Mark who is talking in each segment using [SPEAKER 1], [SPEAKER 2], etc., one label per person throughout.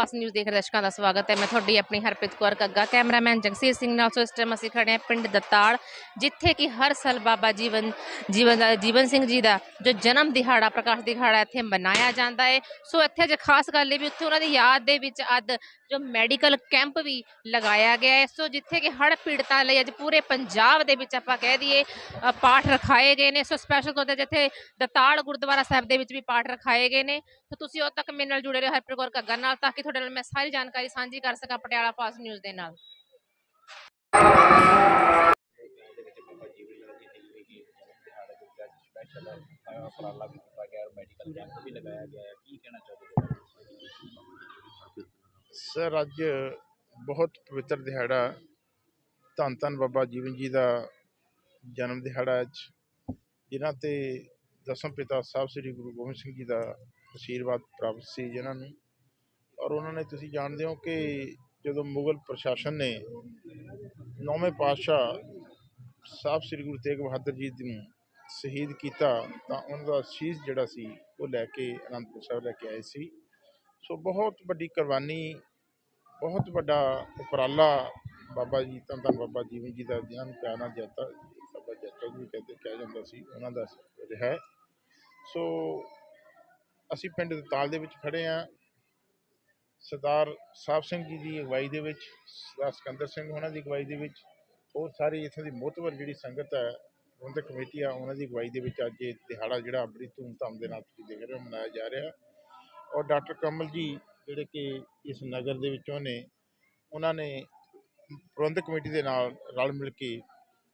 [SPEAKER 1] ਖਾਸ ਨਿਊਜ਼ ਦੇਖ ਰਹੇ ਦਰਸ਼ਕਾਂ ਦਾ ਸਵਾਗਤ ਹੈ। ਮੈਂ ਤੁਹਾਡੀ ਆਪਣੀ ਹਰਪ੍ਰੀਤ ਕੌਰ ਕੱਗਾ, ਕੈਮਰਾਮੈਨ ਜਗਸੀਰ ਸਿੰਘ ਨਾਲ। ਸੋ ਇਸ ਟਾਈਮ ਅਸੀਂ ਖੜੇ ਹਾਂ ਪਿੰਡ ਦਤਾਲ ਜਿੱਥੇ ਕਿ ਹਰ ਸਾਲ ਬਾਬਾ ਜੀਵਨ ਜੀਵਨ ਜੀਵਨ ਸਿੰਘ ਜੀ ਦਾ ਜੋ ਜਨਮ ਦਿਹਾੜਾ, ਪ੍ਰਕਾਸ਼ ਦਿਹਾੜਾ ਇੱਥੇ ਮਨਾਇਆ ਜਾਂਦਾ ਹੈ। ਸੋ ਇੱਥੇ ਜੇ ਖਾਸ ਗੱਲ ਇਹ ਵੀ ਉੱਥੇ ਉਹਨਾਂ ਦੀ ਯਾਦ ਦੇ ਵਿੱਚ ਅੱਜ ਜੋ ਮੈਡੀਕਲ ਕੈਂਪ ਵੀ ਲਗਾਇਆ ਗਿਆ ਹੈ। ਸੋ ਜਿੱਥੇ ਕਿ ਹੜ੍ਹ ਪੀੜਤਾਂ ਲਈ ਅੱਜ ਪੂਰੇ ਪੰਜਾਬ ਦੇ ਵਿੱਚ ਆਪਾਂ ਕਹਿ ਦਈਏ ਪਾਠ ਰਖਾਏ ਗਏ ਨੇ। ਸੋ ਸਪੈਸ਼ਲ ਤੌਰ ਤੇ ਜਿੱਥੇ ਦਤਾਲ ਗੁਰਦੁਆਰਾ ਸਾਹਿਬ ਦੇ ਵਿੱਚ ਵੀ ਪਾਠ ਰਖਾਏ ਗਏ ਨੇ। ਸੋ ਤੁਸੀਂ ਉਦੋਂ ਤੱਕ ਮੇਰੇ ਨਾਲ ਜੁੜੇ ਰਹੋ ਹਰਪ੍ਰੀਤ ਕੌਰ ਘੱਗਾ ਨਾਲ, ਤਾਂ ਕਿ ਤੁਹਾਡੇ ਨਾਲ ਮੈਂ ਸਾਰੀ ਜਾਣਕਾਰੀ ਸਾਂਝੀ ਕਰ ਸਕਾਂ ਪਟਿਆਲਾ ਫਾਸਟ ਨਿਊਜ਼ ਦੇ ਨਾਲ।
[SPEAKER 2] ਸਰ ਅੱਜ ਬਹੁਤ ਪਵਿੱਤਰ ਦਿਹਾੜਾ ਧੰਨ ਧੰਨ ਬਾਬਾ ਜੀਵਨ ਜੀ ਦਾ ਜਨਮ ਦਿਹਾੜਾ ਅੱਜ, ਜਿਨ੍ਹਾਂ ਤੇ ਦਸਮ ਪਿਤਾ ਸਾਹਿਬ ਸ੍ਰੀ ਗੁਰੂ ਗੋਬਿੰਦ ਸਿੰਘ ਜੀ ਦਾ ਆਸ਼ੀਰਵਾਦ ਪ੍ਰਾਪਤ ਸੀ ਜਿਨ੍ਹਾਂ ਨੂੰ। ਔਰ ਉਹਨਾਂ ਨੇ ਤੁਸੀਂ ਜਾਣਦੇ ਹੋ ਕਿ ਜਦੋਂ ਮੁਗਲ ਪ੍ਰਸ਼ਾਸਨ ਨੇ ਨੌਵੇਂ ਪਾਤਸ਼ਾਹ ਸਾਹਿਬ ਸ੍ਰੀ ਗੁਰੂ ਤੇਗ ਬਹਾਦਰ ਜੀ ਨੂੰ ਸ਼ਹੀਦ ਕੀਤਾ, ਤਾਂ ਉਹਨਾਂ ਦਾ ਸ਼ੀਸ਼ ਜਿਹੜਾ ਸੀ ਉਹ ਲੈ ਕੇ ਅਨੰਦਪੁਰ ਸਾਹਿਬ ਲੈ ਕੇ ਆਏ ਸੀ। ਸੋ ਬਹੁਤ ਵੱਡੀ ਕੁਰਬਾਨੀ, ਬਹੁਤ ਵੱਡਾ ਉਪਰਾਲਾ ਬਾਬਾ ਜੀ ਧੰਨ ਧੰਨ ਬਾਬਾ ਜੀਵਨ ਜੀ ਦਾ, ਜਿਨ੍ਹਾਂ ਨੂੰ ਪਿਆਰ ਨਾਲ ਜੱਤਾ, ਬਾਬਾ ਜੱਤਾ ਜੀ ਕਹਿੰਦੇ ਕਿਹਾ ਜਾਂਦਾ ਸੀ, ਉਹਨਾਂ ਦਾ ਰਿਹਾ ਸੋ ਅਸੀਂ ਪਿੰਡ ਤਾਲ ਦੇ ਵਿੱਚ ਖੜੇ ਆ ਸਰਦਾਰ ਸਾਹਿਬ ਸਿੰਘ ਜੀ ਦੀ ਅਗਵਾਈ ਦੇ ਵਿੱਚ, ਸਰਦਾਰ ਸਿਕੰਦਰ ਸਿੰਘ ਉਹਨਾਂ ਦੀ ਅਗਵਾਈ ਦੇ ਵਿੱਚ ਹੋਰ ਸਾਰੀ ਇੱਥੋਂ ਦੀ ਮੋਤਵਰ ਜਿਹੜੀ ਸੰਗਤ ਹੈ, ਪ੍ਰਬੰਧਕ ਕਮੇਟੀ ਆ ਉਹਨਾਂ ਦੀ ਅਗਵਾਈ ਦੇ ਵਿੱਚ ਅੱਜ ਇਹ ਦਿਹਾੜਾ ਜਿਹੜਾ ਬੜੀ ਧੂਮਧਾਮ ਦੇ ਨਾਲ ਤੁਸੀਂ ਦੇਖ ਰਹੇ ਹੋ, ਮਨਾਇਆ ਜਾ ਰਿਹਾ। ਔਰ ਡਾਕਟਰ ਕਮਲ ਜੀ ਜਿਹੜੇ ਕਿ ਇਸ ਨਗਰ ਦੇ ਵਿੱਚੋਂ ਨੇ, ਉਹਨਾਂ ਨੇ ਪ੍ਰਬੰਧਕ ਕਮੇਟੀ ਦੇ ਨਾਲ ਰਲ ਮਿਲ ਕੇ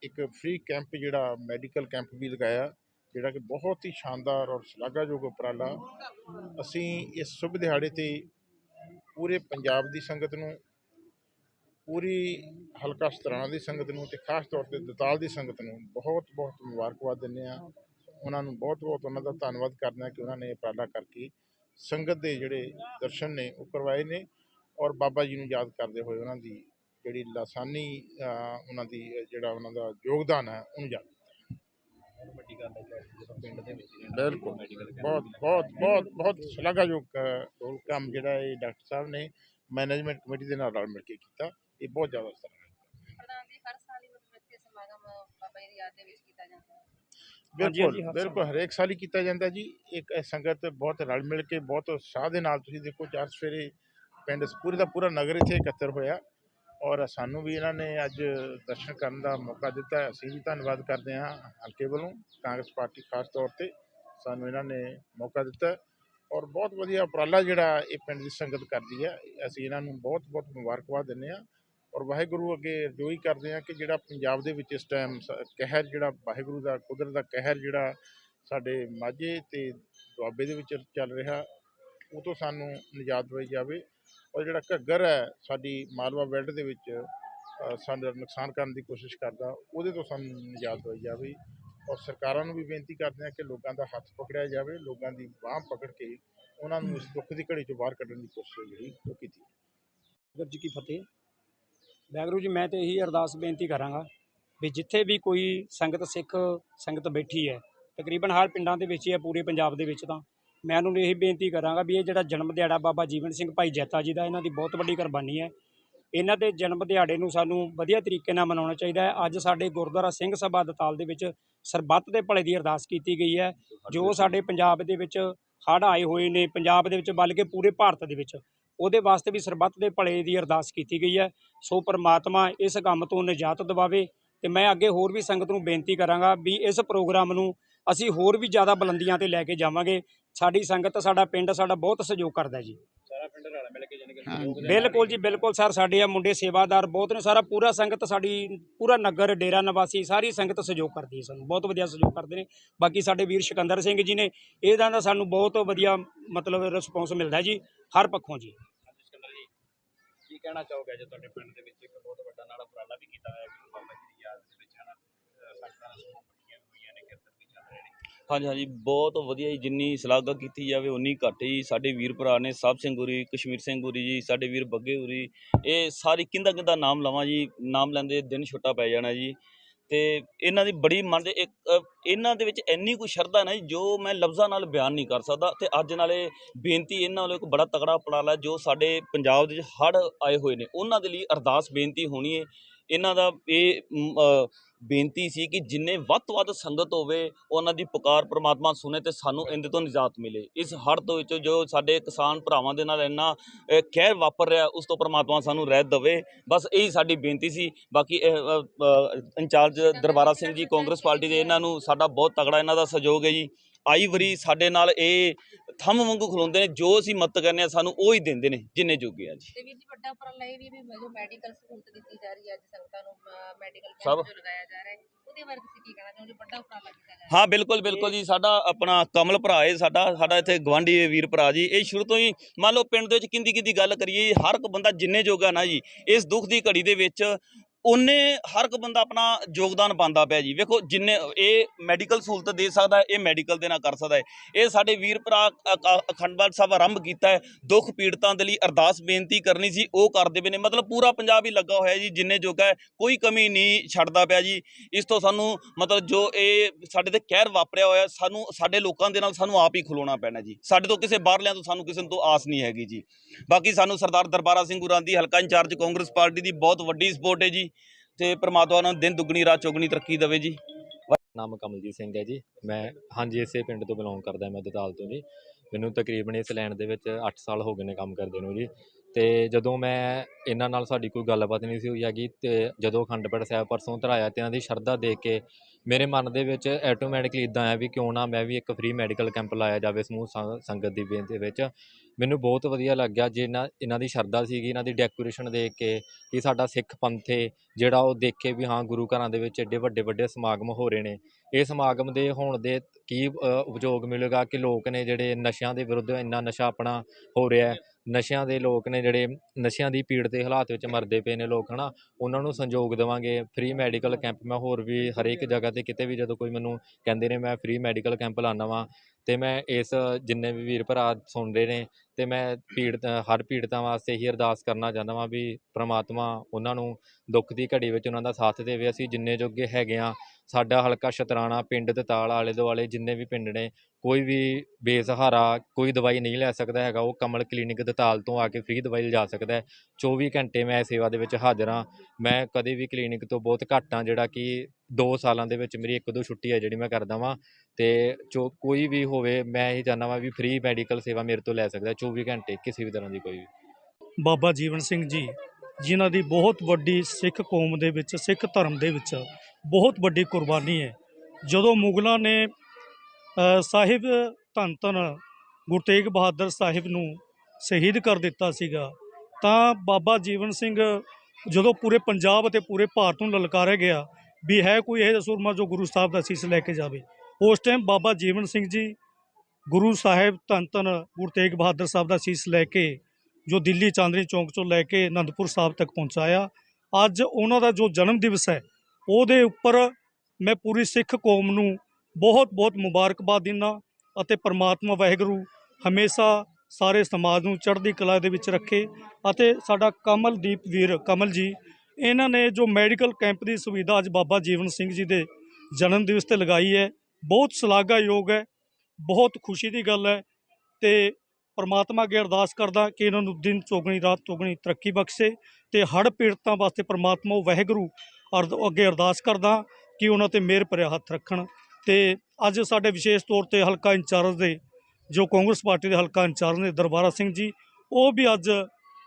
[SPEAKER 2] ਇੱਕ ਫ੍ਰੀ ਕੈਂਪ ਜਿਹੜਾ ਮੈਡੀਕਲ ਕੈਂਪ ਵੀ ਲਗਾਇਆ, ਜਿਹੜਾ ਕਿ ਬਹੁਤ ਹੀ ਸ਼ਾਨਦਾਰ ਔਰ ਸ਼ਲਾਘਾਯੋਗ ਉਪਰਾਲਾ। ਅਸੀਂ ਇਸ ਸ਼ੁਭ ਦਿਹਾੜੇ ਤੇ ਪੂਰੇ ਪੰਜਾਬ ਦੀ ਸੰਗਤ ਨੂੰ, ਪੂਰੀ ਹਲਕਾ ਸਤਰਾਣਾ ਦੀ ਸੰਗਤ ਨੂੰ ਤੇ ਖਾਸ ਤੌਰ ਤੇ ਦਤਾਲ ਦੀ ਸੰਗਤ ਨੂੰ ਬਹੁਤ ਬਹੁਤ ਮੁਬਾਰਕਬਾਦ ਦਿੰਦੇ ਆ ਉਹਨਾਂ ਨੂੰ ਬਹੁਤ ਬਹੁਤ ਉਹਨਾਂ ਦਾ ਧੰਨਵਾਦ ਕਰਦੇ ਹਾਂ ਕਿ ਉਹਨਾਂ ਨੇ ਇਹ ਉਪਰਾਲਾ ਕਰਕੇ ਸੰਗਤ ਦੇ ਜਿਹੜੇ ਦਰਸ਼ਨ ਨੇ ਉਹ ਕਰਵਾਏ ਨੇ ਔਰ ਬਾਬਾ ਜੀ ਨੂੰ ਯਾਦ ਕਰਦੇ ਹੋਏ ਉਹਨਾਂ ਦੀ ਜਿਹੜੀ ਲਾਸਾਨੀ ਉਹਨਾਂ ਦੀ, ਜਿਹੜਾ ਉਹਨਾਂ ਦਾ ਯੋਗਦਾਨ ਹੈ, ਉਹਨੂੰ ਯਾਦ
[SPEAKER 3] ਬਹੁਤ ਵੱਡੀ ਗੱਲ ਹੈ ਕਿ ਜਦੋਂ ਪਿੰਡ ਦੇ ਵਿੱਚ ਜਿਹੜਾ
[SPEAKER 2] ਬਿਲਕੁਲ।
[SPEAKER 3] ਮੈਡੀਕਲ
[SPEAKER 2] ਬਹੁਤ ਬਹੁਤ ਬਹੁਤ ਬਹੁਤ ਸ਼ਲਾਘਾਯੋਗ ਅਹ, ਕੰਮ ਜਿਹੜਾ ਇਹ ਡਾਕਟਰ ਸਾਹਿਬ ਨੇ ਮੈਨੇਜਮੈਂਟ ਕਮੇਟੀ ਦੇ ਨਾਲ ਰਲ ਮਿਲ ਕੇ ਕੀਤਾ। ਇਹ ਬਹੁਤ ਜ਼ਿਆਦਾ ਸਰਾਹਨਾ
[SPEAKER 1] ਪ੍ਰਧਾਨ ਜੀ ਹਰ ਸਾਲ ਹੀ ਮਤਲਬ ਇੱਥੇ ਸਮਾਗਮ ਬਾਬਾ ਜੀ ਦੀ ਯਾਦ ਦੇ ਵਿੱਚ ਕੀਤਾ ਜਾਂਦਾ ਹੈ।
[SPEAKER 4] ਹਾਂਜੀ,
[SPEAKER 2] ਬਿਲਕੁਲ
[SPEAKER 4] ਹਰ।
[SPEAKER 2] ਬਿਲਕੁਲ ਹਰੇਕ ਸਾਲ ਹੀ ਕੀਤਾ ਜਾਂਦਾ ਜੀ। ਇੱਕ ਇਹ ਸੰਗਤ ਬਹੁਤ ਰਲ ਮਿਲ ਕੇ ਬਹੁਤ ਉਤਸ਼ਾਹ ਦੇ ਨਾਲ ਤੁਸੀਂ ਦੇਖੋ ਚਾਰ ਸਵੇਰੇ ਪਿੰਡ ਪੂਰੇ ਦਾ ਪੂਰਾ ਨਗਰ ਇੱਥੇ ਇਕੱਤਰ ਹੋਇਆ। ਔਰ ਸਾਨੂੰ ਵੀ ਇਹਨਾਂ ਨੇ ਅੱਜ ਦਰਸ਼ਨ ਕਰਨ ਦਾ ਮੌਕਾ ਦਿੱਤਾ ਹੈ। ਅਸੀਂ ਵੀ ਧੰਨਵਾਦ ਕਰਦੇ ਹਾਂ ਹਲਕੇ ਵੱਲੋਂ, ਕਾਂਗਰਸ ਪਾਰਟੀ ਖਾਸ ਤੌਰ ਤੇ ਸਾਨੂੰ ਇਹਨਾਂ ਨੇ ਮੌਕਾ ਦਿੱਤਾ ਔਰ ਬਹੁਤ ਵਧੀਆ ਉਪਰਾਲਾ ਜਿਹੜਾ ਇਹ ਪਿੰਡ ਦੀ ਸੰਗਤ ਕਰਦੀ ਹੈ। ਅਸੀਂ ਇਹਨਾਂ ਨੂੰ ਬਹੁਤ ਬਹੁਤ ਮੁਬਾਰਕਬਾਦ ਦਿੰਦੇ ਹਾਂ ਔਰ ਵਾਹਿਗੁਰੂ ਅੱਗੇ ਰਜੋਈ ਕਰਦੇ ਹਾਂ ਕਿ ਜਿਹੜਾ ਪੰਜਾਬ ਦੇ ਵਿੱਚ ਇਸ ਟਾਈਮ ਕਹਿਰ ਜਿਹੜਾ ਵਾਹਿਗੁਰੂ ਦਾ, ਕੁਦਰਤ ਦਾ ਕਹਿਰ ਜਿਹੜਾ ਸਾਡੇ ਮਾਝੇ ਤੇ ਦੁਆਬੇ ਦੇ ਵਿੱਚ ਚੱਲ ਰਿਹਾ, ਉਹ ਤੋਂ ਸਾਨੂੰ ਨਿਜਾਤ ਦਵਾਈ ਜਾਵੇ। ਔਰ ਜਿਹੜਾ ਘੱਗਰ ਹੈ ਸਾਡੀ ਮਾਲਵਾ ਬੈਲਟ ਦੇ ਵਿੱਚ ਅ, ਸਾਡਾ ਨੁਕਸਾਨ ਕਰਨ ਦੀ ਕੋਸ਼ਿਸ਼ ਕਰਦਾ ਉਹਦੇ ਤੋਂ ਸਾਨੂੰ ਨਿਜਾਤ ਦਵਾਈ ਜਾਵੇ। ਔਰ ਸਰਕਾਰਾਂ ਨੂੰ ਵੀ ਬੇਨਤੀ ਕਰਦੇ ਹਾਂ ਕਿ ਲੋਕਾਂ ਦਾ ਹੱਥ ਪਕੜਿਆ ਜਾਵੇ ਲੋਕਾਂ ਦੀ ਬਾਹ ਪਕੜ ਕੇ ਉਹਨਾਂ ਨੂੰ ਇਸ ਦੁੱਖ ਦੀ ਘੜੀ ਚੋਂ ਬਾਹਰ ਕੱਢਣ ਦੀ ਕੋਸ਼ਿਸ਼ ਜਿਹੜੀ ਉਹ ਕੀਤੀ।
[SPEAKER 4] ਵਾਹਿਗੁਰੂ ਜੀ ਕੀ ਫਤਿਹ। ਵਾਹਿਗੁਰੂ ਜੀ ਮੈਂ ਤੇ ਇਹੀ ਅਰਦਾਸ ਬੇਨਤੀ ਕਰਾਂਗਾ ਵੀ ਜਿੱਥੇ ਵੀ ਕੋਈ ਸੰਗਤ ਸਿੱਖ ਸੰਗਤ ਬੈਠੀ ਹੈ ਤਕਰੀਬਨ ਹਰ ਪਿੰਡਾਂ ਦੇ ਵਿੱਚ ਹੀ ਹੈ ਪੂਰੇ ਪੰਜਾਬ ਦੇ ਵਿੱਚ ਤਾਂ ਮੈਂ ਉਹਨਾਂ ਨੂੰ ਇਹੀ ਬੇਨਤੀ ਕਰਾਂਗਾ ਵੀ ਇਹ ਜਿਹੜਾ ਜਨਮ ਦਿਹਾੜਾ ਬਾਬਾ ਜੀਵਨ ਸਿੰਘ ਭਾਈ ਜੈਤਾ ਜੀ ਦਾ, ਇਹਨਾਂ ਦੀ ਬਹੁਤ ਵੱਡੀ ਕੁਰਬਾਨੀ ਹੈ। ਇਹਨਾਂ ਦੇ ਜਨਮ ਦਿਹਾੜੇ ਨੂੰ ਸਾਨੂੰ ਵਧੀਆ ਤਰੀਕੇ ਨਾਲ ਮਨਾਉਣਾ ਚਾਹੀਦਾ ਹੈ। ਅੱਜ ਸਾਡੇ ਗੁਰਦੁਆਰਾ ਸਿੰਘ ਸਭਾ ਦਤਾਲ ਦੇ ਵਿੱਚ ਸਰਬੱਤ ਦੇ ਭਲੇ ਦੀ ਅਰਦਾਸ ਕੀਤੀ ਗਈ ਹੈ, ਜੋ ਸਾਡੇ ਪੰਜਾਬ ਦੇ ਵਿੱਚ ਹੜ੍ਹ ਆਏ ਹੋਏ ਨੇ, ਪੰਜਾਬ ਦੇ ਵਿੱਚ ਬਲਕਿ ਪੂਰੇ ਭਾਰਤ ਦੇ ਵਿੱਚ, ਉਹਦੇ ਵਾਸਤੇ ਵੀ ਸਰਬੱਤ ਦੇ ਭਲੇ ਦੀ ਅਰਦਾਸ ਕੀਤੀ ਗਈ ਹੈ। ਸੋ ਪ੍ਰਮਾਤਮਾ ਇਸ ਕੰਮ ਤੋਂ ਨਿਜਾਤ ਦਿਵਾਵੇ ਤੇ ਮੈਂ ਅੱਗੇ ਹੋਰ ਵੀ ਸੰਗਤ ਨੂੰ ਬੇਨਤੀ ਕਰਾਂਗਾ ਵੀ ਇਸ ਪ੍ਰੋਗਰਾਮ ਨੂੰ ਅਸੀਂ ਹੋਰ ਵੀ ਜ਼ਿਆਦਾ ਬੁਲੰਦੀਆਂ ਤੇ ਲੈ ਕੇ ਜਾਵਾਂਗੇ। ਸਾਡੀ ਸੰਗਤ ਸਾਡਾ ਪਿੰਡ ਸਾਡਾ ਬਹੁਤ ਸਹਿਯੋਗ ਕਰਦਾ ਜੀ।
[SPEAKER 3] ਸਾਰਾ ਪਿੰਡ ਰਲ ਮਿਲ ਕੇ ਜਾਣੀ ਕਿ ਸਹਿਯੋਗ ਦੇ ਨਾਲ
[SPEAKER 4] ਬਿਲਕੁਲ ਜੀ ਬਿਲਕੁਲ ਸਰ ਸਾਡੇ ਆ ਮੁੰਡੇ ਸੇਵਾਦਾਰ ਬਹੁਤ ਨੇ ਸਾਰਾ ਪੂਰਾ ਸੰਗਤ ਸਾਡੀ ਪੂਰਾ ਨਗਰ ਡੇਰਾ ਨਿਵਾਸੀ ਸਾਰੀ ਸੰਗਤ ਸਹਿਯੋਗ ਕਰਦੀ ਹੈ ਸਾਨੂੰ ਬਹੁਤ ਵਧੀਆ ਸਹਿਯੋਗ ਕਰਦੇ ਨੇ। ਬਾਕੀ ਸਾਡੇ ਵੀਰ ਸਿਕੰਦਰ ਸਿੰਘ ਜੀ ਨੇ ਇਹਦਾ ਦਾ ਸਾਨੂੰ ਬਹੁਤ ਵਧੀਆ ਮਤਲਬ ਰਿਸਪੌਂਸ ਮਿਲਦਾ ਜੀ ਹਰ ਪੱਖੋਂ ਜੀ।
[SPEAKER 3] ਸਿਕੰਦਰ ਜੀ ਕੀ ਕਹਿਣਾ ਚਾਹੋਗੇ ਜੇ ਤੁਹਾਡੇ ਪਿੰਡ ਦੇ ਵਿੱਚ ਇੱਕ ਬਹੁਤ ਵੱਡਾ ਨਾਲ ਉਪਰਾਲਾ ਵੀ ਕੀਤਾ ਹੋਇਆ ਕਿ ਬਾਬਾ ਜੀ ਦੀ ਯਾਦ ਦੇ ਵਿੱਚ ਹਨਾ ਸੰਗਤਾਂ ਸਮੂਹ ਇਕੱਠੀਆਂ ਹੋਈਆਂ ਨੇ ਕੀਰਤਨ ਵੀ ਚੱਲ ਰਹੇ ਨੇ
[SPEAKER 5] ਹਾਂਜੀ ਹਾਂਜੀ ਬਹੁਤ ਵਧੀਆ ਜੀ ਜਿੰਨੀ ਸ਼ਲਾਘਾ ਕੀਤੀ ਜਾਵੇ ਉਨੀ ਘੱਟ ਜੀ। ਸਾਡੇ ਵੀਰ ਭਰਾ ਨੇ ਸਾਹਿਬ ਸਿੰਘ ਗੁਰੀ ਕਸ਼ਮੀਰ ਸਿੰਘ ਗੁਰੀ ਜੀ ਸਾਡੇ ਵੀਰ ਬੱਗੇ ਗੁਰੀ ਇਹ ਸਾਰੀ ਕਿੰਦਾ ਕਿੰਦਾ ਨਾਮ ਲਵਾਂ ਜੀ ਨਾਮ ਲੈਂਦੇ ਦਿਨ ਛੁੱਟਾ ਪੈ ਜਾਣਾ ਜੀ। ਤੇ ਇਹਨਾਂ ਦੀ ਬੜੀ ਮਨ ਦੇ ਇੱਕ ਅ, ਇਹਨਾਂ ਦੇ ਵਿੱਚ ਇੰਨੀ ਕੋਈ ਸ਼ਰਧਾ ਨਾ ਜੋ ਮੈਂ ਲਫ਼ਜ਼ਾਂ ਨਾਲ ਬਿਆਨ ਨਹੀਂ ਕਰ ਸਕਦਾ। ਤੇ ਅੱਜ ਨਾਲੇ ਬੇਨਤੀ ਇਹਨਾਂ ਵੱਲੋਂ ਇੱਕ ਬੜਾ ਤਕੜਾ ਉਪਰਾਲਾ ਜੋ ਸਾਡੇ ਪੰਜਾਬ ਦੇ ਵਿੱਚ ਹੜ੍ਹ ਆਏ ਹੋਏ ਨੇ ਉਹਨਾਂ ਦੇ ਲਈ ਅਰਦਾਸ ਬੇਨਤੀ ਹੋਣੀ ਹੈ ਇਹਨਾਂ ਦਾ ਇਹ ਬੇਨਤੀ ਸੀ ਕਿ ਜਿੰਨੇ ਵੱਧ ਤੋਂ ਵੱਧ ਸੰਗਤ ਹੋਵੇ ਉਹਨਾਂ ਦੀ ਪੁਕਾਰ ਪ੍ਰਮਾਤਮਾ ਸੁਣੇ ਤੇ ਸਾਨੂੰ ਇਹਦੇ ਤੋਂ ਨਿਜਾਤ ਮਿਲੇ। ਇਸ ਹੜ੍ਹ ਤੋਂ ਵਿੱਚ ਜੋ ਸਾਡੇ ਕਿਸਾਨ ਭਰਾਵਾਂ ਦੇ ਨਾਲ ਇੰਨਾ ਅ, ਕਹਿਰ ਵਾਪਰ ਰਿਹਾ ਉਸ ਤੋਂ ਪ੍ਰਮਾਤਮਾ ਸਾਨੂੰ ਰਹਿਤ ਦੇਵੇ। ਬਸ ਇਹੀ ਸਾਡੀ ਬੇਨਤੀ ਸੀ। ਬਾਕੀ ਇੰਚਾਰਜ ਦਰਬਾਰਾ ਸਿੰਘ ਜੀ ਕਾਂਗਰਸ ਪਾਰਟੀ ਦੇ ਇਹਨਾਂ ਨੂੰ ਸਾਡਾ ਬਹੁਤ ਤਗੜਾ ਇਹਨਾਂ ਦਾ ਸਹਿਯੋਗ ਹੈ ਜੀ। ਆਈ ਵਾਰੀ ਸਾਡੇ ਨਾਲ ਇਹ ਥੰਮ ਵਾਂਗੂ ਖਲੋਂਦੇ ਨੇ ਜੋ ਅਸੀਂ ਮਤ ਕਰਨੇ ਆ ਸਾਨੂੰ ਉਹ ਹੀ ਦਿੰਦੇ ਨੇ ਜਿੰਨੇ ਜੋਗੇ ਆ ਜੀ।
[SPEAKER 1] ਤੇ ਵੀਰ ਜੀ ਵੱਡਾ ਉਪਰਾਲਾ ਇਹ ਵੀ ਵੀ ਜੋ ਮੈਡੀਕਲ ਸਹੂਲਤ ਦਿੱਤੀ ਜਾ ਰਹੀ ਹੈ ਅੱਜ ਸੰਗਤਾਂ ਨੂੰ ਮੈਡੀਕਲ
[SPEAKER 5] ਸਭ।
[SPEAKER 1] ਕੈਂਪ ਜੋ ਲਗਾਇਆ ਜਾ ਰਿਹਾ ਹੈ ਉਹਦੇ ਬਾਰੇ ਤੁਸੀਂ ਕੀ ਕਹਿਣਾ ਚਾਹੋਗੇ? ਵੱਡਾ ਉਪਰਾਲਾ ਕੀਤਾ ਜਾ ਰਿਹਾ
[SPEAKER 5] ਹਾਂ। ਬਿਲਕੁਲ ਬਿਲਕੁਲ ਜੀ ਸਾਡਾ ਆਪਣਾ ਕਮਲ ਭਰਾ ਹੈ ਸਾਡਾ ਸਾਡਾ ਇੱਥੇ ਗਵਾਂਢੀ ਵੀਰ ਭਰਾ ਜੀ ਇਹ ਸ਼ੁਰੂ ਤੋਂ ਹੀ ਮੰਨ ਲਓ ਪਿੰਡ ਦੇ ਵਿੱਚ ਕਿੰਦੀ ਕਿੰਦੀ ਗੱਲ ਕਰੀਏ ਹਰ ਇੱਕ ਬੰਦਾ ਜਿੰਨੇ ਜੋਗਾ ਨਾ ਜੀ ਇਸ ਦੁੱਖ ਦੀ ਘੜੀ ਦੇ ਵਿੱਚ ਉਹਨੇ ਹਰ ਇੱਕ ਬੰਦਾ ਆਪਣਾ ਯੋਗਦਾਨ ਪਾਉਂਦਾ ਪਿਆ ਜੀ। ਵੇਖੋ, ਜਿੰਨੇ ਇਹ ਮੈਡੀਕਲ ਸਹੂਲਤ ਦੇ ਸਕਦਾ ਇਹ ਮੈਡੀਕਲ ਦੇ ਨਾਲ ਕਰ ਸਕਦਾ ਹੈ। ਇਹ ਸਾਡੇ ਵੀਰ ਭਰਾ ਅ- ਅਖੰਡਵਾਲ ਸਾਹਿਬ ਆਰੰਭ ਕੀਤਾ ਹੈ। ਦੁੱਖ ਪੀੜਤਾਂ ਦੇ ਲਈ ਅਰਦਾਸ ਬੇਨਤੀ ਕਰਨੀ ਸੀ, ਉਹ ਕਰਦੇ ਪਏ ਨੇ। ਮਤਲਬ ਪੂਰਾ ਪੰਜਾਬ ਹੀ ਲੱਗਾ ਹੋਇਆ ਜੀ, ਜਿੰਨੇ ਜੋਗਾ ਹੈ, ਕੋਈ ਕਮੀ ਨਹੀਂ ਛੱਡਦਾ ਪਿਆ ਜੀ। ਇਸ ਤੋਂ ਸਾਨੂੰ ਮਤਲਬ ਜੋ ਇਹ ਸਾਡੇ ਤੇ ਕਹਿਰ ਵਾਪਰਿਆ ਹੋਇਆ, ਸਾਨੂੰ, ਸਾਡੇ ਲੋਕਾਂ ਦੇ ਨਾਲ ਸਾਨੂੰ ਆਪ ਹੀ ਖਲੋਣਾ ਪੈਣਾ ਜੀ। ਸਾਡੇ ਤੋਂ ਕਿਸੇ ਬਾਹਰਲਿਆਂ ਤੋਂ ਸਾਨੂੰ ਕਿਸੇ ਤੋਂ ਆਸ ਨਹੀਂ ਹੈਗੀ ਜੀ। ਬਾਕੀ ਸਾਨੂੰ ਸਰਦਾਰ ਦਰਬਾਰਾ ਸਿੰਘ ਗੁਰਾਂ ਦੀ ਹਲਕਾ ਇੰਚਾਰਜ ਕਾਂਗਰਸ ਪਾਰਟੀ ਦੀ ਬਹੁਤ ਵੱਡੀ ਸਪੋਰਟ ਹੈ ਜੀ। ਤੇ ਪ੍ਰਮਾਤਮਾ ਨੂੰ ਦਿਨ ਦੁੱਗਣੀ, ਰਾਤ ਚੌਗਣੀ ਤਰੱਕੀ ਦੇਵੇ ਜੀ।
[SPEAKER 6] ਨਾਮ ਕਮਲਜੀਤ ਸਿੰਘ ਹੈ ਜੀ। ਮੈਂ ਹਾਂਜੀ, ਇਸੇ ਪਿੰਡ ਤੋਂ ਬਿਲੋਂਗ ਕਰਦਾ ਮੈਂ ਦਤਾਲ ਤੋਂ ਜੀ। ਮੈਨੂੰ ਤਕਰੀਬਨ ਇਸ ਲਾਈਨ ਦੇ ਵਿੱਚ 8 ਸਾਲ ਹੋ ਗਏ ਨੇ ਕੰਮ ਕਰਦੇ ਨੂੰ ਜੀ। ਤੇ ਜਦੋਂ ਮੈਂ ਇਹਨਾਂ ਨਾਲ ਸਾਡੀ ਕੋਈ ਗੱਲਬਾਤ ਨਹੀਂ ਸੀ ਹੋਈ ਹੈਗੀ ਤੇ ਜਦੋਂ ਅਖੰਡ ਪਾਠ ਸਾਹਿਬ ਪਰਸੋਂ ਧਰਾਇਆ ਤੇ ਇਹਨਾਂ ਦੀ ਸ਼ਰਧਾ ਦੇਖ ਕੇ ਮੇਰੇ ਮਨ ਦੇ ਵਿੱਚ ਆਟੋਮੈਟਿਕਲੀ ਇਦਾਂ ਆਇਆ ਵੀ ਕਿਉਂ ਨਾ ਮੈਂ ਵੀ ਇੱਕ ਫ੍ਰੀ ਮੈਡੀਕਲ ਕੈਂਪ ਲਾਇਆ ਜਾਵੇ ਸਮੂਹ ਸੰਗਤ ਦੀ ਬੇਨਤੀ ਵਿੱਚ। ਮੈਨੂੰ ਬਹੁਤ ਵਧੀਆ ਲੱਗਿਆ ਜਿਨ੍ਹਾਂ ਇਹਨਾਂ ਦੀ ਸ਼ਰਧਾ ਸੀਗੀ, ਇਹਨਾਂ ਦੀ ਡੈਕੋਰੇਸ਼ਨ ਦੇਖ ਕੇ ਕਿ ਸਾਡਾ ਸਿੱਖ ਪੰਥ ਏ, ਜਿਹੜਾ ਉਹ ਦੇਖੇ ਵੀ ਹਾਂ ਗੁਰੂ ਘਰਾਂ ਦੇ ਵਿੱਚ ਐਡੇ ਵੱਡੇ ਵੱਡੇ ਸਮਾਗਮ ਹੋ ਰਹੇ ਨੇ। ਇਹ ਸਮਾਗਮ ਦੇ ਹੋਣ ਦੇ ਕੀ ਉਪਯੋਗ ਮਿਲੇਗਾ ਕਿ ਲੋਕ ਨੇ ਜਿਹੜੇ ਨਸ਼ਿਆਂ ਦੇ ਵਿਰੁੱਧ ਇੰਨਾ ਨਸ਼ਾ ਆਪਣਾ ਹੋ ਰਿਹਾ ਹੈ। ਨਸ਼ਿਆਂ ਦੇ ਲੋਕ ਨੇ ਜਿਹੜੇ ਨਸ਼ਿਆਂ ਦੀ ਪੀੜ ਦੇ ਹਾਲਾਤ ਵਿੱਚ ਮਰਦੇ ਪਏ ਨੇ ਲੋਕ, ਹਨਾ? ਉਹਨਾਂ ਨੂੰ ਸੰਯੋਗ ਦੇਵਾਂਗੇ। ਫ੍ਰੀ ਮੈਡੀਕਲ ਕੈਂਪ ਮੈਂ ਹੋਰ ਵੀ ਹਰੇਕ ਜਗ੍ਹਾ ਤੇ ਕਿਤੇ ਵੀ ਜਦੋਂ ਕੋਈ ਮੈਨੂੰ ਕਹਿੰਦੇ ਨੇ, ਮੈਂ ਫ੍ਰੀ ਮੈਡੀਕਲ ਕੈਂਪ ਲਾਉਂਦਾ ਵਾਂ। ਅਤੇ ਮੈਂ ਇਸ ਜਿੰਨੇ ਵੀ ਵੀਰ ਭਰਾ ਸੁਣ ਰਹੇ ਨੇ ਅਤੇ ਮੈਂ ਪੀੜਤ, ਹਰ ਪੀੜਤਾਂ ਵਾਸਤੇ ਹੀ ਅਰਦਾਸ ਕਰਨਾ ਚਾਹੁੰਦਾ ਵਾਂ ਵੀ ਪ੍ਰਮਾਤਮਾ ਉਹਨਾਂ ਨੂੰ ਦੁੱਖ ਦੀ ਘੜੀ ਵਿੱਚ ਉਹਨਾਂ ਦਾ ਸਾਥ ਦੇਵੇ। ਅਸੀਂ ਜਿੰਨੇ ਜੋਗੇ ਹੈਗੇ ਆ, ਸਾਡਾ ਹਲਕਾ ਸ਼ਤਰਾਣਾ, ਪਿੰਡ ਦਤਾਲ ਆਲੇ ਦੁਆਲੇ ਜਿੰਨੇ ਵੀ ਪਿੰਡ ਨੇ, ਕੋਈ ਵੀ ਬੇਸਹਾਰਾ, ਕੋਈ ਦਵਾਈ ਨਹੀਂ ਲੈ ਸਕਦਾ ਹੈਗਾ, ਉਹ ਕਮਲ ਕਲੀਨਿਕ ਦਤਾਲ ਤੋਂ ਆ ਕੇ ਫ੍ਰੀ ਦਵਾਈ ਲਿਜਾ ਸਕਦਾ ਹੈ। 24 ਘੰਟੇ ਮੈਂ ਸੇਵਾ ਦੇ ਵਿੱਚ ਹਾਜ਼ਰ ਹਾਂ ਮੈਂ ਕਦੇ ਵੀ ਕਲੀਨਿਕ ਤੋਂ ਬਹੁਤ ਘੱਟ ਹਾਂ ਜਿਹੜਾ ਕਿ 2 ਸਾਲਾਂ ਦੇ ਵਿੱਚ ਮੇਰੀ ਇੱਕ ਦੋ ਛੁੱਟੀ ਹੈ ਜਿਹੜੀ ਮੈਂ ਕਰਦਾ ਵਾਂ। ਅਤੇ ਜੋ ਕੋਈ ਵੀ ਹੋਵੇ, ਮੈਂ ਇਹ ਚਾਹੁੰਦਾ ਵਾਂ ਵੀ ਫ੍ਰੀ ਮੈਡੀਕਲ ਸੇਵਾ ਮੇਰੇ ਤੋਂ ਲੈ ਸਕਦਾ ਹੈ 24 ਘੰਟੇ ਕਿਸੇ ਵੀ ਤਰ੍ਹਾਂ ਦੀ ਕੋਈ ਵੀ।
[SPEAKER 7] ਬਾਬਾ ਜੀਵਨ ਸਿੰਘ ਜੀ, ਜਿਨ੍ਹਾਂ ਦੀ ਬਹੁਤ ਵੱਡੀ ਸਿੱਖ ਕੌਮ ਦੇ ਵਿੱਚ, ਸਿੱਖ ਧਰਮ ਦੇ ਵਿੱਚ ਬਹੁਤ ਵੱਡੀ ਕੁਰਬਾਨੀ ਹੈ। ਜਦੋਂ ਮੁਗਲਾਂ ਨੇ ਸਾਹਿਬ ਧੰਨ ਧੰਨ ਗੁਰੂ ਤੇਗ ਬਹਾਦਰ ਸਾਹਿਬ ਨੂੰ ਸ਼ਹੀਦ ਕਰ ਦਿੱਤਾ ਸੀਗਾ, ਤਾਂ ਬਾਬਾ ਜੀਵਨ ਸਿੰਘ ਜਦੋਂ ਪੂਰੇ ਪੰਜਾਬ ਅਤੇ ਪੂਰੇ ਭਾਰਤ ਨੂੰ ਲਲਕਾਰਿਆ ਗਿਆ ਵੀ ਹੈ ਕੋਈ ਇਹ ਸੂਰਮਾ ਜੋ ਗੁਰੂ ਸਾਹਿਬ ਦਾ ਸੀਸ ਲੈ ਕੇ ਜਾਵੇ ਉਸ ਟਾਈਮ ਬਾਬਾ ਜੀਵਨ ਸਿੰਘ ਜੀ ਗੁਰੂ ਸਾਹਿਬ ਧੰਨ ਧੰਨ ਗੁਰੂ ਤੇਗ ਬਹਾਦਰ ਸਾਹਿਬ ਦਾ ਸੀਸ ਲੈ ਕੇ, ਜੋ ਦਿੱਲੀ ਚਾਂਦਨੀ ਚੌਂਕ ਤੋਂ ਲੈ ਕੇ ਅਨੰਦਪੁਰ ਸਾਹਿਬ ਤੱਕ ਪਹੁੰਚਾਇਆ। ਅੱਜ ਉਹਨਾਂ ਦਾ ਜੋ ਜਨਮ ਦਿਵਸ ਹੈ, ਉਹਦੇ ਉੱਪਰ ਮੈਂ ਪੂਰੀ ਸਿੱਖ ਕੌਮ ਨੂੰ ਬਹੁਤ ਬਹੁਤ ਮੁਬਾਰਕਬਾਦ ਦਿੰਦਾ ਅਤੇ ਪਰਮਾਤਮਾ ਵਾਹਿਗੁਰੂ ਹਮੇਸ਼ਾ ਸਾਰੇ ਸਮਾਜ ਨੂੰ ਚੜ੍ਹਦੀ ਕਲਾ ਦੇ ਵਿੱਚ ਰੱਖੇ ਅਤੇ ਸਾਡਾ ਕਮਲਦੀਪ ਵੀਰ, ਕਮਲ ਜੀ, ਇਹਨਾਂ ਨੇ ਜੋ ਮੈਡੀਕਲ ਕੈਂਪ ਦੀ ਸੁਵਿਧਾ ਅੱਜ ਬਾਬਾ ਜੀਵਨ ਸਿੰਘ ਜੀ ਦੇ ਜਨਮ ਦਿਵਸ ਤੇ ਲਗਾਈ ਹੈ ਬਹੁਤ ਸ਼ਲਾਘਾਯੋਗ ਹੈ, ਬਹੁਤ ਖੁਸ਼ੀ ਦੀ ਗੱਲ ਹੈ ਤੇ ਪਰਮਾਤਮਾ ਅੱਗੇ ਅਰਦਾਸ ਕਰਦਾ ਕਿ ਇਹਨਾਂ ਨੂੰ ਦਿਨ ਚੌਗਣੀ, ਰਾਤ ਚੌਗਣੀ ਤਰੱਕੀ ਬਖਸ਼ੇ ਤੇ ਹੜ੍ਹ ਪੀੜਤਾਂ ਵਾਸਤੇ ਪਰਮਾਤਮਾ ਉਹ ਵਾਹਿਗੁਰੂ ਅਰਦ ਅੱਗੇ ਅਰਦਾਸ ਕਰਦਾ ਕਿ ਉਹਨਾਂ ਤੇ ਮਿਹਰ ਭਰਿਆ ਹੱਥ ਰੱਖਣ ਤੇ ਅੱਜ ਸਾਡੇ ਵਿਸ਼ੇਸ਼ ਤੌਰ ਤੇ ਹਲਕਾ ਇੰਚਾਰਜ ਦੇ, ਜੋ ਕਾਂਗਰਸ ਪਾਰਟੀ ਦੇ ਹਲਕਾ ਇੰਚਾਰਜ ਨੇ ਦਰਬਾਰਾ ਸਿੰਘ ਜੀ, ਉਹ ਵੀ ਅੱਜ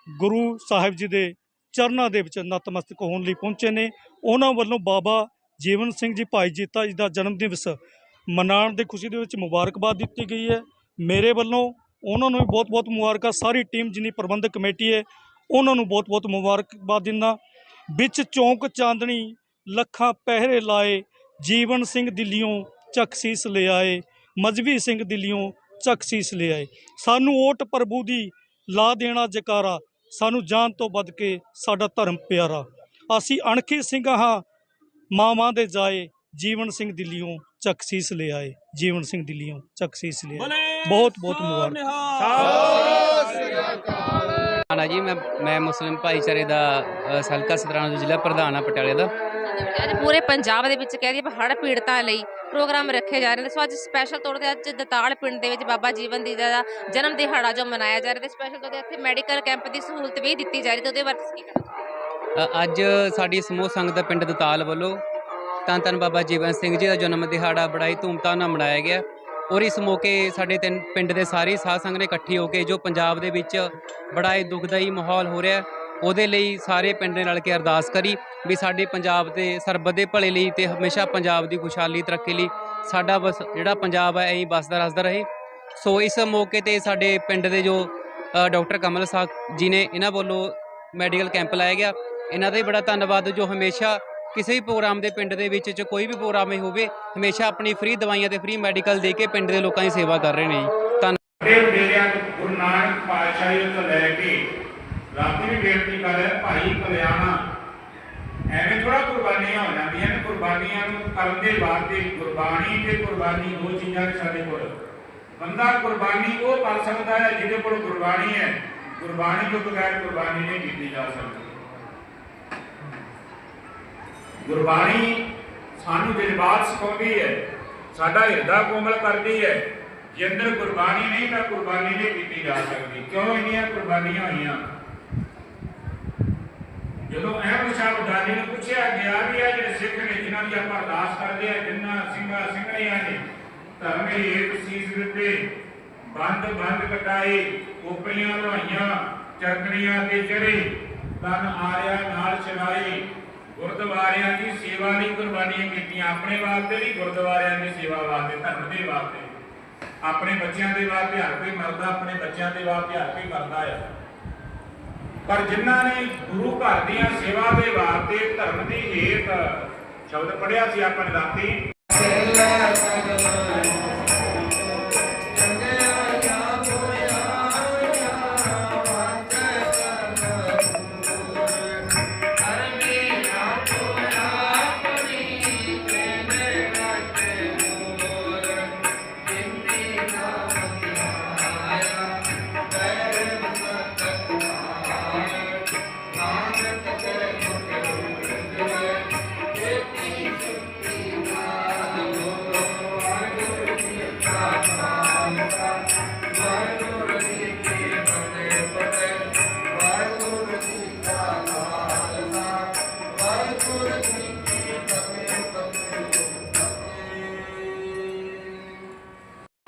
[SPEAKER 7] ਗੁਰੂ ਸਾਹਿਬ ਜੀ ਦੇ ਚਰਨਾਂ ਦੇ ਵਿੱਚ ਨਤਮਸਤਕ ਹੋਣ ਲਈ ਪਹੁੰਚੇ ਨੇ। ਉਹਨਾਂ ਵੱਲੋਂ ਬਾਬਾ ਜੀਵਨ ਸਿੰਘ ਜੀ ਭਾਈ ਜੀਤਾ ਜੀ ਦਾ ਜਨਮ ਦਿਵਸ ਮਨਾਉਣ ਦੀ ਖੁਸ਼ੀ ਦੇ ਵਿੱਚ ਮੁਬਾਰਕਬਾਦ ਦਿੱਤੀ ਗਈ ਹੈ। ਮੇਰੇ ਵੱਲੋਂ ਉਹਨਾਂ ਨੂੰ ਵੀ ਬਹੁਤ-ਬਹੁਤ ਮੁਬਾਰਕਾਂ। ਸਾਰੀ ਟੀਮ ਜਿੰਨੀ ਪ੍ਰਬੰਧਕ ਕਮੇਟੀ ਹੈ, ਉਹਨਾਂ ਨੂੰ ਬਹੁਤ-ਬਹੁਤ ਮੁਬਾਰਕਬਾਦ ਦਿੰਦਾ। ਵਿੱਚ ਚੌਂਕ ਚਾਂਦਣੀ, ਲੱਖਾਂ ਪਹਿਰੇ ਲਾਏ, ਜੀਵਨ ਸਿੰਘ ਦਿੱਲੀੋਂ ਚੱਕਸੀਸ ਲਿਆਏ ਆਏ ਸਿੰਘ ਦਿੱਲੀੋਂ ਚੱਕਸੀਸ ਲਿਆਏ ਸਾਨੂੰ ਓਟ ਪ੍ਰਭੂ ਦੀ ਲਾ ਦੇਣਾ ਜਕਾਰਾ, ਸਾਨੂੰ ਜਾਨ ਤੋਂ ਵੱਧ ਕੇ ਸਾਡਾ ਧਰਮ ਪਿਆਰਾ। ਅਸੀਂ ਅਣਖੀ ਸਿੰਘ ਹਾਂ, ਮਾਵਾਂ ਦੇ ਜਾਏ ਜੀਵਨ ਸਿੰਘ ਦਿੱਲੀੋਂ ਚੱਕਸੀਸ ਲੈ ਆਏ ਜੀਵਨ ਸਿੰਘ ਦਿੱਲੀੋਂ ਚੱਕਸੀਸ ਲੈ ਆਏ। ਬਹੁਤ ਬਹੁਤ ਮੁਬਾਰਕ।
[SPEAKER 8] ਆਣਾ ਜੀ ਮੈਂ ਮੈਂ ਮੁਸਲਿਮ ਭਾਈਚਾਰੇ ਦਾ ਅ, ਹਲਕਾ ਸਤਰਾਣਾ ਜ਼ਿਲ੍ਹਾ ਪ੍ਰਧਾਨ ਆ ਪਟਿਆਲੇ ਦਾ।
[SPEAKER 1] ਅੱਜ ਪੂਰੇ ਪੰਜਾਬ ਦੇ ਵਿੱਚ ਕਹਿ ਦਈਏ ਵੀ ਹੜ੍ਹ ਪੀੜਤਾਂ ਲਈ ਪ੍ਰੋਗਰਾਮ ਰੱਖੇ ਜਾ ਰਹੇ ਨੇ। ਸੋ ਅੱਜ ਸਪੈਸ਼ਲ ਤੌਰ ਤੇ ਅੱਜ ਦਤਾਲ ਪਿੰਡ ਦੇ ਵਿੱਚ ਬਾਬਾ ਜੀਵਨ ਦੀ ਦਾ ਜਨਮ ਦਿਹਾੜਾ ਜੋ ਮਨਾਇਆ ਜਾ ਰਿਹਾ ਤੇ ਸਪੈਸ਼ਲ ਤੌਰ ਤੇ ਇੱਥੇ ਮੈਡੀਕਲ ਕੈਂਪ ਦੀ ਸਹੂਲਤ ਵੀ ਦਿੱਤੀ ਜਾ ਰਹੀ ਤੇ ਉਹਦੇ ਬਾਰੇ ਕੀ ਕਹਿਣਾ
[SPEAKER 8] ਅੱਜ ਸਾਡੀ ਸਮੂਹ ਸੰਗਤ ਪਿੰਡ ਦਤਾਲ ਵੱਲੋਂ ਧੰਨ ਧੰਨ ਬਾਬਾ ਜੀਵਨ ਸਿੰਘ ਜੀ ਦਾ ਜਨਮ ਦਿਹਾੜਾ ਬੜਾ ਹੀ ਧੂਮਧਾਮ ਨਾਲ ਮਨਾਇਆ ਗਿਆ। ਔਰ ਇਸ ਮੌਕੇ ਸਾਡੇ ਤਿੰਨ ਪਿੰਡ ਦੇ ਸਾਰੇ ਸਾਧ ਸੰਗਤ ਨੇ ਇਕੱਠੀ ਹੋ ਕੇ ਜੋ ਪੰਜਾਬ ਦੇ ਵਿੱਚ ਬੜਾ ਹੀ ਦੁਖਦਾਈ ਮਾਹੌਲ ਹੋ ਰਿਹਾ ਉਹਦੇ ਲਈ ਸਾਰੇ ਪਿੰਡ ਨੇ ਰਲ ਕੇ ਅਰਦਾਸ ਕਰੀ ਵੀ ਸਾਡੇ ਪੰਜਾਬ ਦੇ ਸਰਬਤ ਦੇ ਭਲੇ ਲਈ ਤੇ ਹਮੇਸ਼ਾ ਪੰਜਾਬ ਦੀ ਖੁਸ਼ਹਾਲੀ ਤਰੱਕੀ ਲਈ ਸਾਡਾ ਬਸ ਜਿਹੜਾ ਪੰਜਾਬ ਹੈ ਐਂ ਹੀ ਬਸਦਾ ਰਸਦਾ ਰਹੇ। ਸੋ ਇਸ ਮੌਕੇ ਤੇ ਸਾਡੇ ਪਿੰਡ ਦੇ ਜੋ ਅ, ਡਾਕਟਰ ਕਮਲ ਸਾਖ ਜੀ ਨੇ ਇਹਨਾਂ ਵੱਲੋਂ ਮੈਡੀਕਲ ਕੈਂਪ ਲਾਇਆ ਗਿਆ। ਇਹਨਾਂ ਦਾ ਵੀ ਬੜਾ ਧੰਨਵਾਦ ਜੋ ਹਮੇਸ਼ਾ ਕਿਸੇ ਵੀ ਪ੍ਰੋਗਰਾਮ ਦੇ ਪਿੰਡ ਦੇ ਵਿੱਚ ਚ ਕੋਈ ਵੀ ਪ੍ਰੋਗਰਾਮ ਹੀ ਹੋਵੇ, ਹਮੇਸ਼ਾ ਆਪਣੀ ਫ੍ਰੀ ਦਵਾਈਆਂ ਤੇ ਫ੍ਰੀ ਮੈਡੀਕਲ ਦੇ ਕੇ ਪਿੰਡ ਦੇ ਲੋਕਾਂ ਦੀ ਸੇਵਾ ਕਰ ਰਹੇ ਨੇ ਜੀ। ਧੰਨ
[SPEAKER 9] ਵੱਡੇ ਵਡੇਰਿਆਂ ਗੁਰੂ ਨਾਨਕ ਪਾਤਸ਼ਾਹੀ ਤੋਂ ਲੈ ਕੇ ਰਾਤੀ ਵੀ ਬੇਨਤੀ ਕਰ ਭਾਈ ਕਲਿਆਣਾ, ਐਵੇਂ ਥੋੜਾ ਕੁਰਬਾਨੀਆਂ ਹੋ ਜਾਂਦੀਆਂ ਨੇ, ਕੁਰਬਾਨੀਆਂ ਨੂੰ ਕਰਨ ਦੇ ਵਾਸਤੇ ਗੁਰਬਾਣੀ ਤੇ ਕੁਰਬਾਨੀ ਦੋ ਚੀਜ਼ਾਂ ਨੇ ਸਾਡੇ ਕੋਲ। ਬੰਦਾ ਕੁਰਬਾਨੀ ਉਹ ਕਰ ਸਕਦਾ ਹੈ ਜਿਹਦੇ ਕੋਲ ਗੁਰਬਾਣੀ ਹੈ ਗੁਰਬਾਣੀ ਤੋਂ ਬਗੈਰ ਕੁਰਬਾਨੀ ਨਹੀਂ ਕੀਤੀ ਜਾ ਸਕਦੀ। ਗੁਰਬਾਣੀ ਸਾਨੂੰ ਜਜ਼ਬਾਤ ਸਿਖਾਉਂਦੀ ਹੈ। ਸਾਡਾ ਹਿਰਦਾ ਕੋਮਲ ਕਰਦੀ ਹੈ। ਜੇ ਅੰਦਰ ਗੁਰਬਾਣੀ ਨਹੀਂ ਤਾਂ ਕੁਰਬਾਨੀ ਨਹੀਂ ਕੀਤੀ ਜਾ ਸਕਦੀ। ਕਿਉਂ ਇੰਨੀਆਂ ਕੁਰਬਾਨੀਆਂ ਹੋਈਆਂ? ਜਦੋਂ ਅਹਿਮਦ ਸ਼ਾਹ ਅਬਦਾਲੀ ਨੂੰ ਪੁੱਛਿਆ, ਗਿਆ ਵੀ ਆ ਜਿਹੜੇ ਸਿੱਖ ਨੇ, ਜਿਨ੍ਹਾਂ ਦੀ ਆਪਾਂ ਅਰਦਾਸ ਕਰਦੇ ਆ, ਜਿੰਨਾ ਸਿੰਘਾਂ ਸਿੰਘਣੀਆਂ ਨੇ, ਧਰਮੇ ਏਕ ਸੀਸ ਦਿੱਤੇ, ਬੰਦ ਬੰਦ ਕਟਾਏ ਕੋਪਰੀਆਂ ਲਵਾਈਆਂ ਚਰਕਣੀਆਂ ਤੇ ਚੜੇ ਤਨ ਆਰਿਆ ਨਾਲ ਚਲਾਏ ਗੁਰਦੁਆਰਿਆਂ ਦੀ ਸੇਵਾ ਲਈ ਕੁਰਬਾਨੀਆਂ ਕੀਤੀਆਂ। ਆਪਣੇ ਵਾਸਤੇ ਨਹੀਂ ਗੁਰਦੁਆਰਿਆਂ ਦੀ ਸੇਵਾ ਵਾਸਤੇ, ਧਰਮ ਦੇ ਵਾਸਤੇ। ਆਪਣੇ ਬੱਚਿਆਂ ਦੇ ਵਾਸਤੇ ਹਰ ਕੋਈ ਮਰਦਾ, ਆਪਣੇ ਬੱਚਿਆਂ ਦੇ ਵਾਸਤੇ ਹਰ ਕੋਈ ਮਰਦਾ ਹੈ ਪਰ ਜਿਨ੍ਹਾਂ ਨੇ ਗੁਰੂ ਘਰ ਦੀਆਂ ਸੇਵਾ ਦੇ ਵਾਸਤੇ ਧਰਮ ਦੀ ਹੇਤ ਸ਼ਬਦ ਪੜਿਆ ਸੀ, ਆਪਾਂ ਨੇ ਰਾਤੀ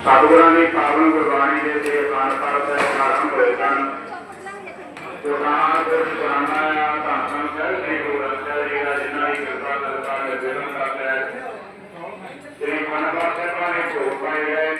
[SPEAKER 9] ਸਤਿਗੁਰਾਂ ਦੀ ਪਾਵਨ ਗੁਰਬਾਣੀ ਦੇ ਤੇ ਅਕਾਲ ਪਾਠ ਦਾ ਆਰੰਭ ਹੋਏ ਸਨ। ਗੁਰਨਾਮ ਗੁਰਨਾਮਾ ਧੰਨ ਸਾਹਿਬ ਜੀ ਗੁਰਾਂ ਸਾਹਿਬ ਜੀ ਦਾ ਜਿਨ੍ਹਾਂ ਦੀ ਕਿਰਪਾ ਕਰਤਾ ਦੇ ਬਿਨਾਂ ਕਰਤਾ ਹੈ। ਸ੍ਰੀ ਮਨ ਪਾਤਸ਼ਾਹ ਨੇ ਕੋਪਾਏ